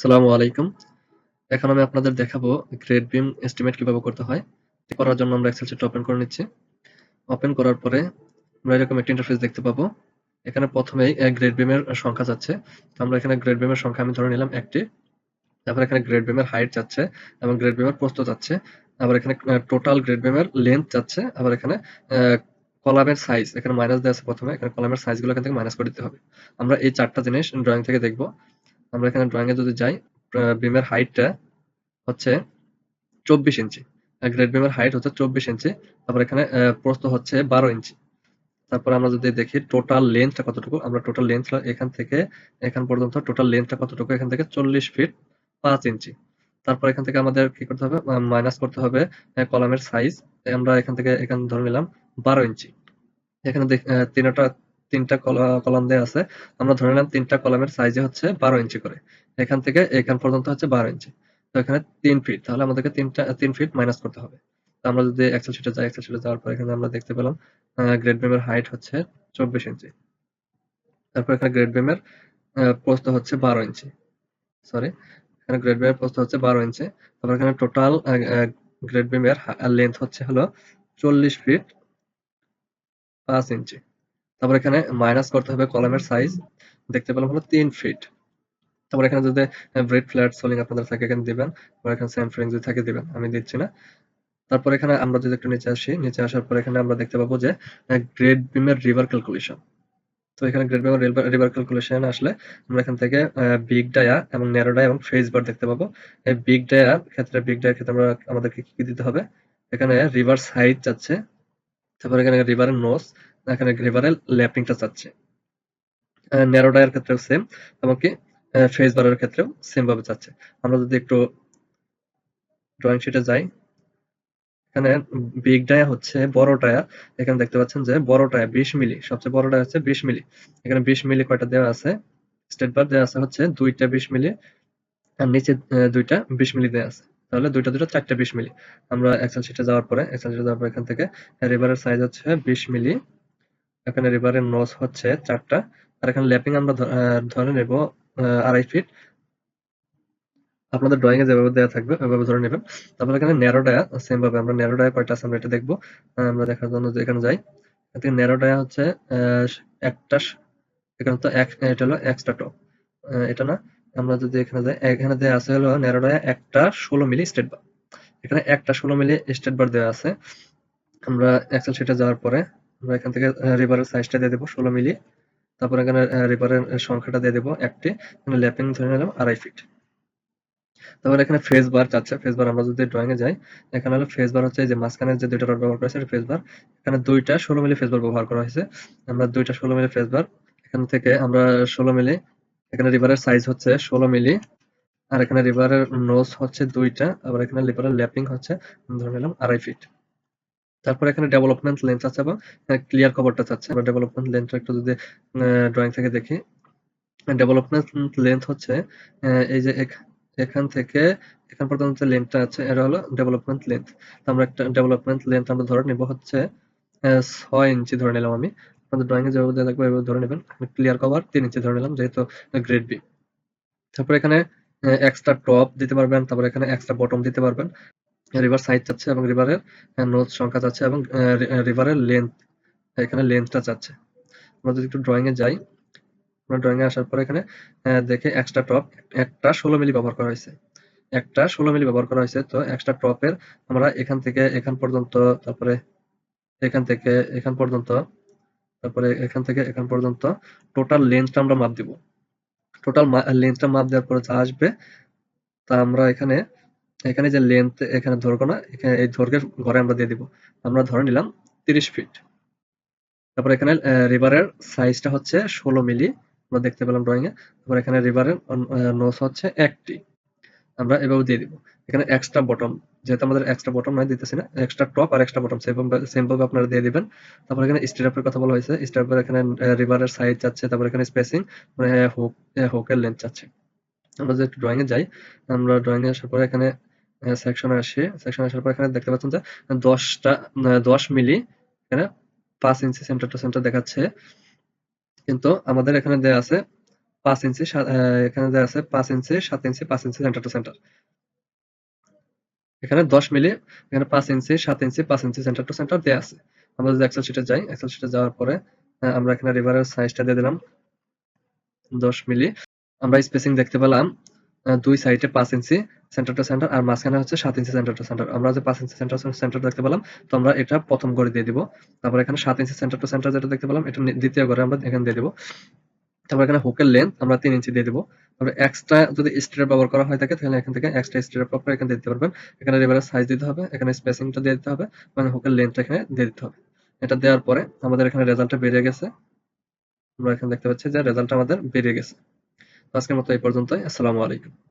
আসসালামু আলাইকুম। এখন আমি আপনাদের দেখাবো গ্রেড বিম এস্টিমেট কীভাবে করতে হয়। করার জন্য আমরা এক্সেল শিট ওপেন করে নিচ্ছি। ওপেন করার পরে আমরা এরকম একটা ইন্টারফেস দেখতে পাবো। এখানে প্রথমেই গ্রেড বিমের সংখ্যা চাচ্ছে। তো আমরা এখানে গ্রেড বিমের সংখ্যা আমি ধরে নিলাম একটি তারপর এখানে গ্রেড বিমের হাইট চাচ্ছে এবং গ্রেড বিমের প্রস্থ যাচ্ছে আবার এখানে টোটাল গ্রেড বিমের লেন্থ চাচ্ছে। আবার এখানে কলামের সাইজ এখানে মাইনাস দেওয়া আছে প্রথমে। এখানে কলামের সাইজগুলো এখান থেকে মাইনাস করে দিতে হবে। আমরা এই চারটা জিনিস ড্রয়িং থেকে দেখব। আমরা এখানে ড্রইং এ যদি যাই, বিমের হাইটটা হচ্ছে ২৪ ইঞ্চি। গ্রেড বিমের হাইট হচ্ছে ২৪ ইঞ্চি। তারপর এখানে অ্যা প্রস্থ হচ্ছে ১২ ইঞ্চি। তারপর আমরা যদি দেখি টোটাল লেন্থটা কতটুকু, আমরা টোটাল লেংথটা এখান থেকে এখান পর্যন্ত টোটাল লেন্থটা কতটুকু, এখান থেকে ৪০ ফিট পাঁচ ইঞ্চি। তারপর এখান থেকে আমাদের কি করতে হবে, মাইনাস করতে হবে কলামের সাইজ। আমরা এখান থেকে এখানে ধরে নিলাম ১২ ইঞ্চি। এখানে দেখ অ্যা ৩ টা ৩ কলাম দেয়া আছে। আমরা ধরে নিলাম ৩ টা কলামের সাইজই হচ্ছে ১২ ইঞ্চি করে। এখান থেকে এখান পর্যন্ত হচ্ছে ১২ ইঞ্চি। তো এখানে তিন ফিট। তাহলে আমাদেরকে তিনটা তিন ফিট মাইনাস করতে হবে। আমরা যদি এক্সেল শিটে যাই, এক্সেল শিটে যাওয়ার পর এখানে আমরা দেখতে পেলাম গ্রেড বিমের হাইট হচ্ছে ২৪ ইঞ্চি। তারপর এখানে গ্রেড বিমের প্রস্থ হচ্ছে ১২ ইঞ্চি। সরি, এখানে গ্রেড বিমের প্রস্থ হচ্ছে ১২ ইঞ্চি। তারপর এখানে টোটাল গ্রেড বিমের লেংথ হচ্ছে হলো ৪০ ফিট পাঁচ ইঞ্চি। তারপর এখানে মাইনাস করতে হবে কলামের সাইজ। দেখতে পেলাম হলো ৩ ফিট। তারপর এখানে যদি ব্রেড ফ্ল্যাট সোলিং আপনাদের থাকে এখানে দিবেন। আবার এখানে সেম ফ্রেম যদি থাকে দিবেন। আমি দিচ্ছি না। তারপর এখানে আমরা যদি একটু নিচে আসি, নিচে আসার পর এখানে আমরা দেখতে পাবো যে গ্রেড বিমের রিভার ক্যালকুলেশন। তো এখানে গ্রেড বিমের রিভার ক্যালকুলেশন আসলে আমরা এখান থেকে বিগ ডায়া এবং ন্যারো ডায়া এবং ফেজ বার দেখতে পাবো। এই বিগ ডায়ার ক্ষেত্রে বিগ ডায়ার ক্ষেত্রে আমরা আমাদেরকে কি, দিতে হবে? এখানে রিভার সাইজ চাচ্ছে। তারপর এখানে রিভারের নোজ, এখানে রিভারের ল্যাপিংটা চাচ্ছে। ন্যারো ডায়ার ক্ষেত্রেও সেম এমনকি ফেজ বারের ক্ষেত্রেও সেম ভাবে চাচ্ছে। আমরা যদি একটু ড্রয়িং শিটে যাই। এখানে বিগ ডায়া হচ্ছে, বড় ডায়া। এখানে দেখতে পাচ্ছেন যে বড় ডায়া ২০ মিলি। সবচেয়ে বড় ডায়া হচ্ছে ২০ মিলি। এখানে ২০ মিলি কয়টা দেওয়া আছে? স্টেট বার দেওয়া আছে হচ্ছে ২ টা ২০ মিলি। আর নিচে দুইটা ২ টা ২০ মিলি দেয়া আছে। তাহলে ২ টা ২ টা ৪ টা ২০ মিলি। আমরা এক্সেল শিটে যাওয়ার পরে এক্সেল শিটে যাওয়ার পরে এখান থেকে রিভারের সাইজ হচ্ছে ২০ মিলি। এখানে রিভারের নোজ হচ্ছে চারটা আর এখানে ল্যাপিং আমরা ধরে নেব ২.৫ ফিট। আপনাদের ড্রয়িং এ যেভাবে দেওয়া থাকবে ওইভাবে ধরে নিবেন। তারপর এখানে ন্যারো ডায়া সেম ভাবে আমরা ন্যারো ডায়া কয়টা আছে আমরা এটা দেখব আমরা দেখার জন্য এখানে যাই। এখান ন্যারো ডায়া হচ্ছে একটা এখানে তো এটা হলো এক্সট্রা টপ। এটা না। আমরা যদি এখানে যাই, এখানে দেয়া আছে হলো ন্যারো ডায়া একটা ১৬ মিলি স্টেট বার। এখানে একটা ১৬ মিলি স্টেট বার দেওয়া আছে। আমরা এক্সেল শিটে যাওয়ার পরে আমরা এখান থেকে রিভারের সাইজটা দিয়ে দেবো ষোলো মিলি। তারপর এখানে রিভারের সংখ্যাটা দিয়ে দেবো একটি এখানে ল্যাপিং ধরে নিলাম ২.৫ ফিট। তারপর এখানে ফেস বার চাচ্ছে। ফেজ বার আমরা যদি ড্রইং এ যাই, এখানে হলো ফেস বার হচ্ছে যে মাঝখানে যে ২ টা রড ব্যবহার করা হয়েছে ফেজ বার। এখানে দুইটা ষোলো মিলি ফেজ বার ব্যবহার করা হয়েছে। আমরা দুইটা ষোলো মিলি ফেজ বার। এখান থেকে আমরা ১৬ মিলি এখানে রিভারের সাইজ হচ্ছে ১৬ মিলি। আর এখানে রিভারের নোজ হচ্ছে দুইটা আবার এখানে রিভারের ল্যাপিং হচ্ছে ধরে নিলাম ২.৫ ফিট। তারপর এখানে ডেভেলপমেন্ট লেন্থ আছে অ্যা ক্লিয়ার কভারটা চাচ্ছে। আমরা ডেভেলপমেন্ট লেন্থটা একটু যদি ড্রয়িং থেকে দেখি। ডেভেলপমেন্ট লেন্থ হচ্ছে এই যে এখ, এখান থেকে, এখান পর্যন্ত যে লেন্থটা আছে, এটা হলো ডেভেলপমেন্ট লেন্থ। আমরা একটা ডেভেলপমেন্ট লেন্থ আমরা ধরে নিব হচ্ছে ৬ ইঞ্চি ধরে নিলাম আমি। আপনাদের ড্রইং এ যেভাবে থাকবে এভাবে ধরে নিবেন। ক্লিয়ার কভার ৩ ইঞ্চি ধরে নিলাম, যেহেতু গ্রেড বি। তারপর এখানে এক্সট্রা টপ দিতে পারবেন। তারপর এখানে এক্সট্রা বটম দিতে পারবেন। রিভার সাইজ চাচ্ছে এবং রিভারের নোজ সংখ্যা চাচ্ছে এবং রিভারের লেন্থ এখানে লেন্থটা চাচ্ছে। আমরা যদি একটু ড্রইং এ যাই। আমরা ড্রইং এ আসার পরে এখানে দেখি এক্সট্রা টপ একটা ১৬ মিলি ব্যবহার করা হয়েছে। একটা ১৬ মিলি ব্যবহার করা হয়েছে। তো এক্সট্রা টপের আমরা এখান থেকে, এখান পর্যন্ত, তারপরে এখান থেকে, এখান পর্যন্ত, তারপরে এখান থেকে, এখান পর্যন্ত টোটাল লেন্থটা আমরা মাপ দিব। টোটাল লেন্থটা মাপ দেওয়ার পরে যা আসবে, তা আমরা এখানে এখানে যে লেন্থ এখানে দৈর্ঘ্য না, এখানে এই দৈর্ঘ্যের ঘরে আমরা দিয়ে দিব। আমরা ধরে নিলাম ৩০ ফিট। তারপর এখানে রিভারের সাইজটা হচ্ছে ১৬ মিলি। আমরা দেখতে পেলাম ড্রয়িং এ। তারপর এখানে রিভারের নোজ হচ্ছে ১ টি। আমরা এভাবে দিয়ে দিব। এখানে এক্সট্রা বটম যেহেতু আমাদের এক্সট্রা বটম নাই দিতেছি না। এক্সট্রা টপ আর এক্সট্রা বটম সেম ভাবে আপনারা দিয়ে দিবেন। তারপর এখানে স্ট্র্যাপের কথা বলা হয়েছে। স্ট্র্যাপের এখানে রিভারের সাইজ চাচ্ছে। তারপর এখানে স্পেসিং মানে হোক হুকের লেন্থ চাচ্ছে। আমরা একটু ড্রইং এ যাই, আমরা ড্রয়িং এ আসার পরে এখানে সেকশনে আসি। সেকশনে আসার পর এখানে দেখতে পাচ্ছেন যে ১০ টা অ্যা ১০ মিলি এখানে ৫ ইঞ্চি সেন্টার টু সেন্টার দেখাচ্ছে। কিন্তু আমাদের এখানে দেয়া আছে পাঁচ ইঞ্চি এখানে দেওয়া আছে পাঁচ ইঞ্চি, সাত ইঞ্চি, পাঁচ ইঞ্চি সেন্টার টু সেন্টার এখানে দশ মিলি, এখানে পাঁচ ইঞ্চি, সাত ইঞ্চি, পাঁচ ইঞ্চি সেন্টার টু সেন্টার দেওয়া আছে আমরা যদি এক্সেল শিটে যাই এক্সেল শিটে যাওয়ার পরে আমরা এখানে রিভারের সাইজটা দিয়ে দিলাম দশ মিলি আমরা স্পেসিং দেখতে পেলাম দুই সাইডে পাঁচ ইঞ্চি সেন্টার টু সেন্টার আর মাঝখানে হচ্ছে সাত ইঞ্চি সেন্টার টু সেন্টার আমরা যে পাঁচ ইঞ্চি সেন্টার সেন্টার দেখতে পেলাম, তো আমরা এটা প্রথম করে দিয়ে দিব। তারপর এখানে সাত ইঞ্চি সেন্টার টু সেন্টার যেটা দেখতে পেলাম, এটা দ্বিতীয় করে আমরা এখানে দিয়ে দিব। তারপর এখানে হুকের লেন্থ আমরা তিন ইঞ্চি দিয়ে দিব। তারপরে এক্সট্রা যদি স্ট্রেপ ব্যবহার করা হয় থাকে তাহলে এখান থেকে এক্সট্রা স্ট্রেপ আপনারা এখানে দিতে পারবেন। এখানে রিভারের সাইজ দিতে হবে, এখানে স্পেসিংটা দিয়ে দিতে হবে মানে হুকের লেন্থটা এখানে দিয়ে দিতে হবে। এটা দেওয়ার পরে আমাদের এখানে রেজাল্টটা বেরিয়ে গেছে। আমরা এখানে দেখতে পাচ্ছি যে রেজাল্টটা আমাদের বেরিয়ে গেছে। আজকের মতো এই পর্যন্তই। আসসালামু আলাইকুম।